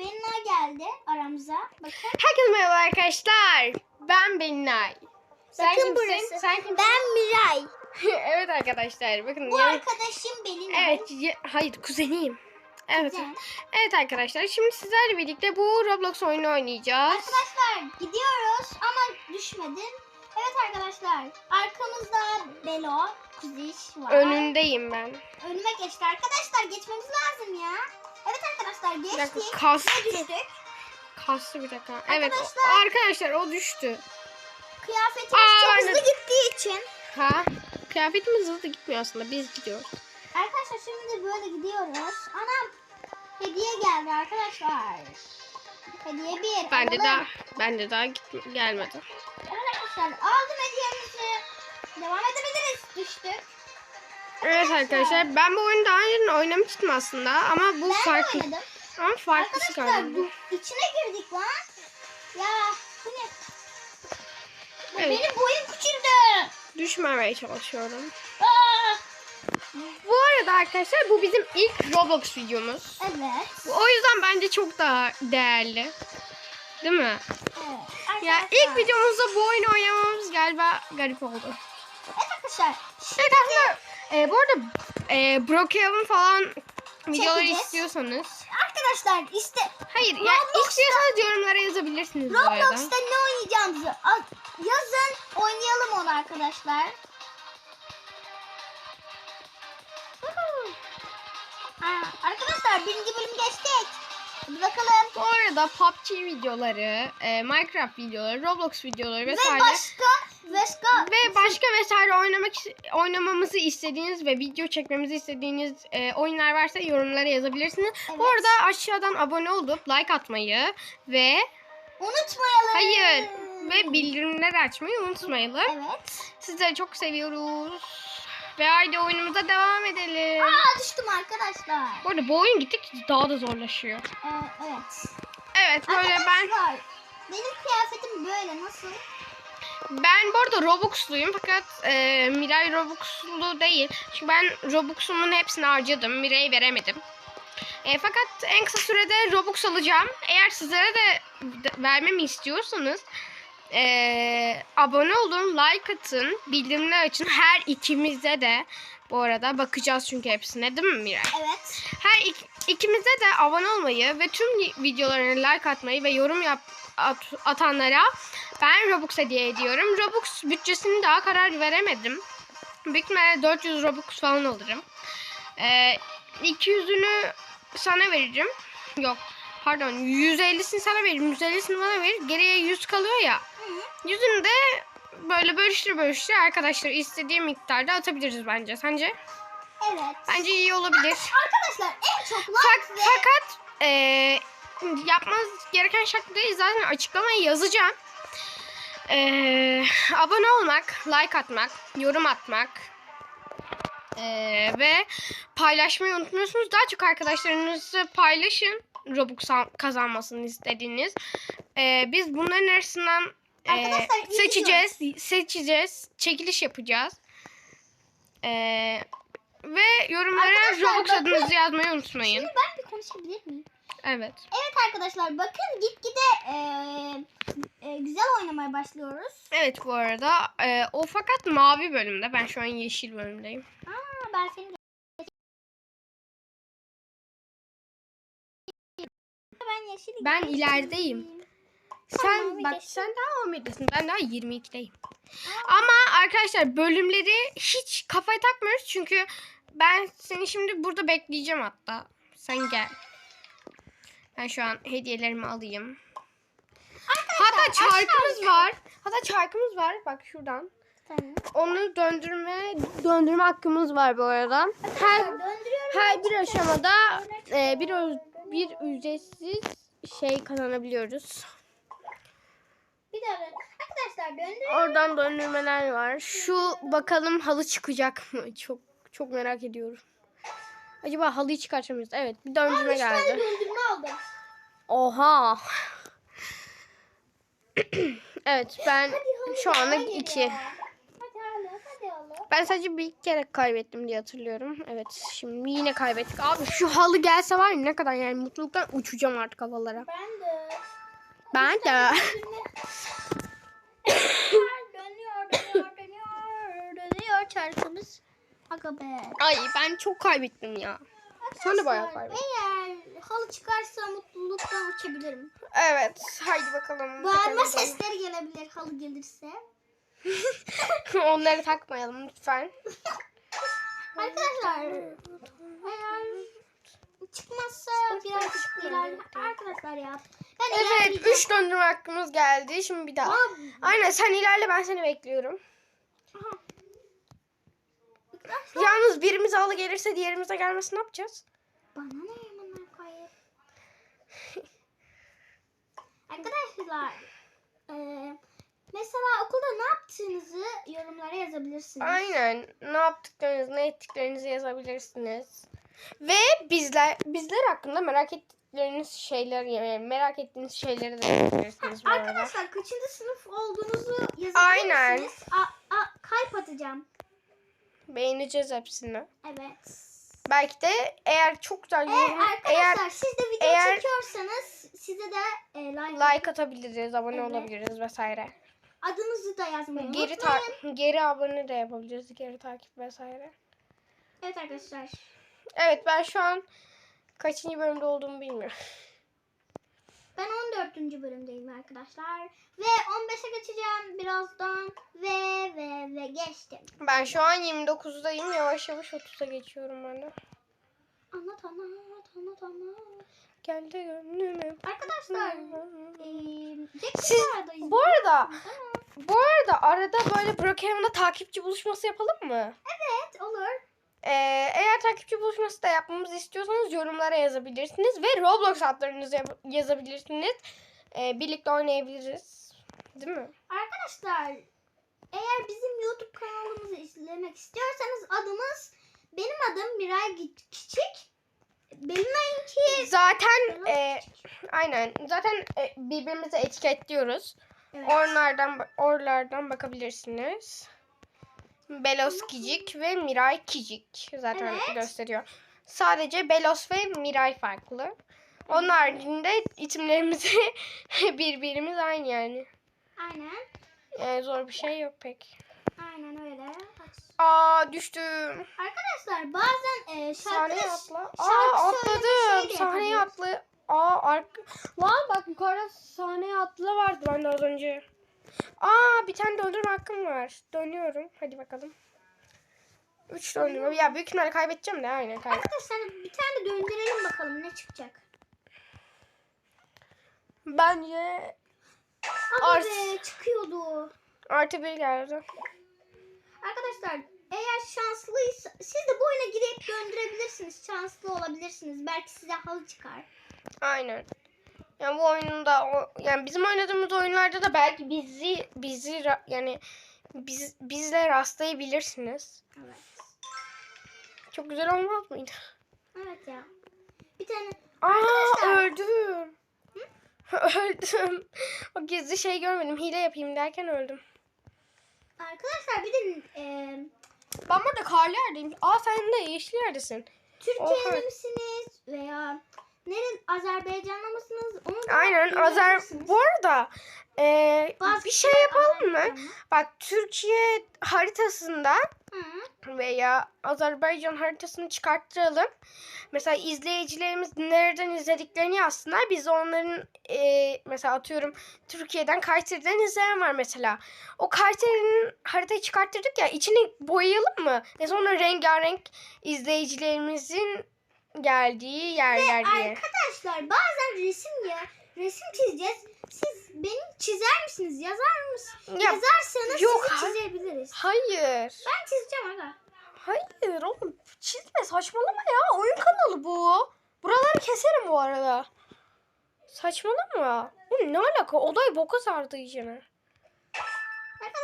Benna geldi aramıza. Bakın. Herkese merhaba arkadaşlar. Ben Belinay. Sen Bakın kimsin? burası. Sen kimsin? Ben Miray. evet arkadaşlar bakın. Bu ya- arkadaşım Belinay. Evet, ya- hayır kuzeniyim. Evet. Kuzen. Evet arkadaşlar şimdi sizlerle birlikte bu Roblox oyunu oynayacağız. Arkadaşlar gidiyoruz ama düşmedim. Evet arkadaşlar arkamızda Belo, Kuziş var. Önündeyim ben. Önüme geçti. Arkadaşlar geçmemiz lazım ya. Evet arkadaşlar Bir dakika geçtik. kas, Ve düştük. kaslı bir dakika. Evet o- Arkadaşlar- arkadaşlar o düştü. Kıyafetimiz Aa, çok hızlı gittiği için. Ha? Kıyafetimiz hızlı gitmiyor aslında biz gidiyoruz. Arkadaşlar şimdi böyle gidiyoruz. Anam hediye geldi arkadaşlar. Hediye bir. Ben de daha ben de daha git- gelmedi. Evet arkadaşlar aldım hediyemizi. Devam edebiliriz. Düştük. Evet arkadaşlar ben bu oyunu daha önce oynamıştım aslında ama bu Ben farklı. oynadım. Ama farklısı Arkadaşlar bu içine girdik lan. Ya bu ne? Bu Evet. Benim boyum küçüldü. Düşmemeye çalışıyorum. Aa! Bu arada arkadaşlar bu bizim ilk Roblox videomuz. Evet. O yüzden bence çok daha değerli. Değil mi? Evet. Ya Arkadaşlar. ilk videomuzda bu oyunu oynamamız galiba garip oldu. Evet arkadaşlar. Şimdi Evet aslında e, bu arada e, Brookhaven falan videoları Çekeceğiz. istiyorsanız. arkadaşlar işte Hayır ya Roblox'ta- istiyorsanız yorumlara yazabilirsiniz bu arada. Roblox'ta ne oynayacağımızı yazın oynayalım onu arkadaşlar. Woohoo. Ha, arkadaşlar birinci bölüm geçtik. Hadi bakalım. Bu arada PUBG videoları, e, Minecraft videoları, Roblox videoları Ve vesaire başka başka ve başka vesaire oynamak oynamamızı istediğiniz ve video çekmemizi istediğiniz e, oyunlar varsa yorumlara yazabilirsiniz. Bu Evet. arada aşağıdan abone olup like atmayı ve unutmayalım. hayır ve bildirimleri açmayı unutmayalım. Evet. Sizleri çok seviyoruz. Ve haydi oyunumuza devam edelim. Aa düştüm arkadaşlar. Bu arada bu oyun gittikçe daha da zorlaşıyor. Ee, evet. Evet böyle ben Arkadaşlar benim kıyafetim böyle nasıl? ben bu arada Robux'luyum fakat e, Miray Robux'lu değil. Çünkü ben Robux'umun hepsini harcadım. Miray'ı veremedim. E, fakat en kısa sürede Robux alacağım. Eğer sizlere de de- vermemi istiyorsanız e, abone olun, like atın, bildirimler açın. Her ikimize de bu arada bakacağız çünkü hepsine değil mi Miray? Evet. Her ik- ikimize de abone olmayı ve tüm videolarına like atmayı ve yorum yap at- atanlara ben Robux hediye ediyorum. Robux bütçesini daha karar veremedim. Büyük ihtimalle 400 Robux falan alırım. Ee, 200'ünü sana veririm. Yok pardon 150'sini sana veririm. 150'sini bana verir. Geriye 100 kalıyor ya. Yüzünü de böyle bölüştür bölüştür arkadaşlar istediği miktarda atabiliriz bence. Sence? Evet. Bence iyi olabilir. Arkadaşlar en çok like Fak- ve fakat eee yapmanız gereken şartları zaten açıklamaya yazacağım. Eee, abone olmak, like atmak, yorum atmak eee, ve paylaşmayı unutmuyorsunuz. Daha çok arkadaşlarınızı paylaşın. Robux kazanmasını istediğiniz. Eee, biz bunların arasından iyi seçeceğiz, seçeceğiz, çekiliş yapacağız. Eee, ve yorumlara Robux bakın. adınızı yazmayı unutmayın. Şimdi ben bir konuşabilir miyim? Evet. Evet arkadaşlar bakın gitgide eee, eee, güzel oynamaya başlıyoruz. Evet bu arada e, o fakat mavi bölümde. Ben şu an yeşil bölümdeyim. Aa ben seni ben yeşil Ben ilerideyim. Tamam, Sen bak geçtim. sen daha 11'desin. Ben daha 22'deyim. Ama arkadaşlar bölümleri hiç kafaya takmıyoruz çünkü ben seni şimdi burada bekleyeceğim hatta. Sen gel. Ben şu an hediyelerimi alayım. Hatta çarkımız var. Hatta çarkımız var. Bak şuradan. Tamam. Onu döndürme döndürme hakkımız var bu arada. Her Döndürüyorum. Her bir aşamada e, bir bir ücretsiz şey kazanabiliyoruz. Bir daha. Arkadaşlar döndürüyorum. Oradan döndürmeler var. Şu bakalım halı çıkacak mı? Çok çok merak ediyorum. Acaba halıyı çıkartır mıyız? Evet bir döndürme tane geldi. döndürme aldım. Oha. evet ben Hadi şu anlık iki. Hala. Ben sadece bir kere kaybettim diye hatırlıyorum. Evet şimdi yine kaybettik. Abi şu halı gelse var ya ne kadar yani mutluluktan uçacağım artık havalara. Ben de. Ben de. dönüyor, dönüyor, dönüyor, dönüyor çarkımız. Aga be. Ay ben çok kaybettim ya. Sen de bayağı kaybettin. Eğer halı çıkarsa mutluluktan uçabilirim. Evet haydi bakalım. Bağırma sesleri gelebilir halı gelirse. Onları takmayalım lütfen. Arkadaşlar eğer çıkmazsa birazcık ilerle. Arkadaşlar ya. Ben Evet ilerleyeceğim. 3 döndürme hakkımız geldi. Şimdi bir daha. Aa, Aynen sen ilerle ben seni bekliyorum. aha. Yalnız birimize halı gelirse diğerimize gelmesi ne yapacağız? Bana ne yaman koyayım. Arkadaşlar eee, mesela okulda ne yaptığınızı yorumlara yazabilirsiniz. Aynen. Ne yaptıklarınızı, ne ettiklerinizi yazabilirsiniz. Ve bizler bizler hakkında merak ettikleriniz şeyler, merak ettiğiniz şeyleri de yazabilirsiniz bu arada. Arkadaşlar kaçıncı sınıf olduğunuzu yazabilirsiniz. Aynen. A, a, kalp atacağım. Beğeneceğiz hepsini. Evet. Belki de eğer çok güzel Eğer yorum, arkadaşlar eğer siz de video eğer- çekiyorsanız size de e, like, like atabiliriz, abone Evet. olabiliriz vesaire. Adınızı da yazmayı Geri unutmayın. geri abone de yapabiliriz, geri takip vesaire. Evet arkadaşlar. Evet ben şu an kaçıncı bölümde olduğumu bilmiyorum. Ben 14. bölümdeyim arkadaşlar. Ve 15'e geçeceğim birazdan. Ve ve ve geçtim. Ben şu an 29'dayım. Yavaş yavaş 30'a geçiyorum ben de. Anlat anlat anlat anlat. Geldi gönlüme. Arkadaşlar. eee Siz- Jack'ın Bu arada bu arada arada böyle Brookhaven'da takipçi buluşması yapalım mı? Evet olur. Ee, eğer takipçi buluşması da yapmamızı istiyorsanız yorumlara yazabilirsiniz ve Roblox adlarınızı yazabilirsiniz. Ee, birlikte oynayabiliriz. Değil mi? Arkadaşlar eğer bizim YouTube kanalımızı izlemek istiyorsanız adımız benim adım Miray Küçük. Benimki Zaten e, aynen zaten e, birbirimizi etiketliyoruz. Evet. Oralardan oralardan bakabilirsiniz. Belos Kicik ve Miray Kicik zaten Evet. gösteriyor. Sadece Belos ve Miray farklı. Onun haricinde isimlerimizi birbirimiz aynı yani. Aynen. Yani zor bir şey yok pek. Aynen öyle. Aa düştüm. Arkadaşlar bazen e, şarkı Sahneye atla. Aa şey atladım. de Sahneye atla. Aa ark. Lan bak yukarıda sahneye atla vardı bende az önce. Aa bir tane döndürme hakkım var. Dönüyorum. Hadi bakalım. Üç döndürme. Ya büyük ihtimalle kaybedeceğim de aynen kaybet. Arkadaşlar bir tane döndürelim bakalım ne çıkacak. Bence Ama Art. be çıkıyordu. artı bir geldi. Arkadaşlar eğer şanslıysa siz de bu oyuna girip döndürebilirsiniz. Şanslı olabilirsiniz. Belki size halı çıkar. Aynen. Yani bu oyunda o, yani bizim oynadığımız oyunlarda da belki bizi bizi yani biz bizle rastlayabilirsiniz. Evet. Çok güzel olmaz mıydı? Evet ya. Bir tane Aa Arkadaşlar- öldüm. öldüm. O gizli şey görmedim. Hile yapayım derken öldüm. arkadaşlar bir de e, Ben burada karlı yerdeyim. Aa sen de yeşil yerdesin. Türkiye'de misiniz veya neren Azerbaycan'da mısınız? Onu da Aynen Azer. Bu arada Bazı bir şey yapalım mı? Bak Türkiye haritasında Hı. veya Azerbaycan haritasını çıkarttıralım. Mesela izleyicilerimiz nereden izlediklerini yazsınlar. Biz onların eee, mesela atıyorum Türkiye'den Kayseri'den izleyen var mesela. O Kayseri'nin haritayı çıkarttırdık ya içini boyayalım mı? Ne sonra rengarenk izleyicilerimizin geldiği yerler diye. Arkadaşlar bazen resim ya resim çizeceğiz. Siz beni çizer misiniz? Yazar mısınız? Ya, Yazarsanız yok, sizi çizebiliriz. hayır. Ben çizeceğim aga. Hayır oğlum çizme saçmalama ya oyun kanalı bu. Buraları keserim bu arada. Saçmalama. Bu ne alaka? Oday boka sardı iyicene.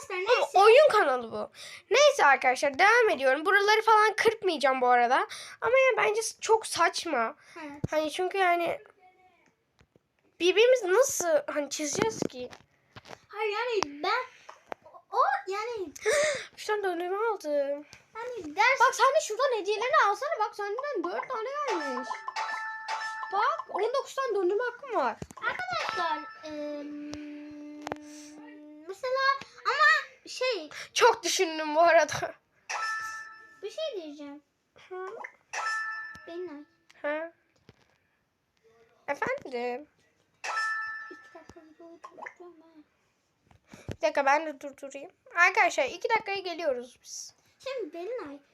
Arkadaşlar neyse. oyun kanalı bu. Neyse arkadaşlar devam ediyorum. Buraları falan kırpmayacağım bu arada. Ama ya bence çok saçma. Evet. Hani çünkü yani birbirimizi nasıl hani çizeceğiz ki? Hayır yani ben O yani Şuradan döndürme aldım. hani ders Bak sen de şuradan hediyelerini alsana. Bak senden 4 tane gelmiş. Bak 19 tane döndürme hakkım var. arkadaşlar em, mesela ama şey Çok düşündüm bu arada. bir şey diyeceğim. Hı. Benim Ha. Efendim. iki dakika video ben. Bir dakika ben de durdurayım. Arkadaşlar 2 dakikaya geliyoruz biz. Şimdi Belinay